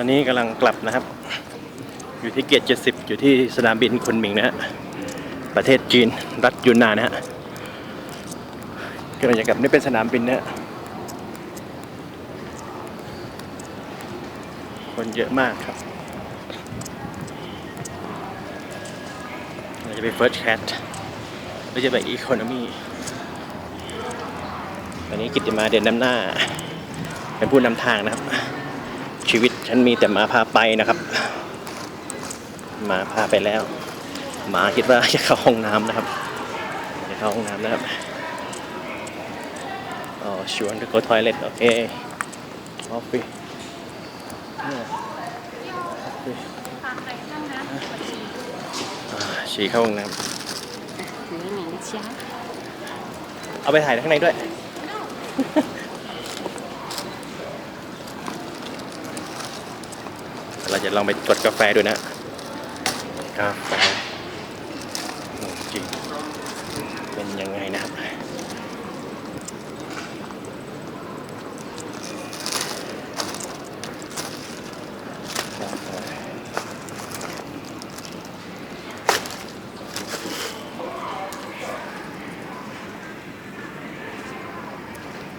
ตอนนี้กำลังกลับนะครับ อยู่ที่เกียรติ70 อยู่ที่สนามบินคุนหมิงนะฮะ ประเทศจีน รัฐยูนนานนะฮะกำลังจะกลับนี่เป็นสนามบินนะฮะ คนเยอะมากครับเราจะไป First Class หรือจะไป Economy ตอนนี้กิตติมาเดินนำหน้า เป็นผู้นำทางนะครับ ชีวิตฉันมีแต่หมาพาไปนะครับหมาพาไปแล้วหมาคิดว่าจะเข้าห้องน้ำนะครับจะเข้าห้องน้ำนะครับอ๋อชวนก็ go toilet โอเคออฟฟี่ coffee ฉี่เข้าห้องน้ำเอาไปถ่ายข้างในด้วย เราจะลองไปกดกาแฟดูนะกาแฟโอ้จริงเป็นยังไงนะครับ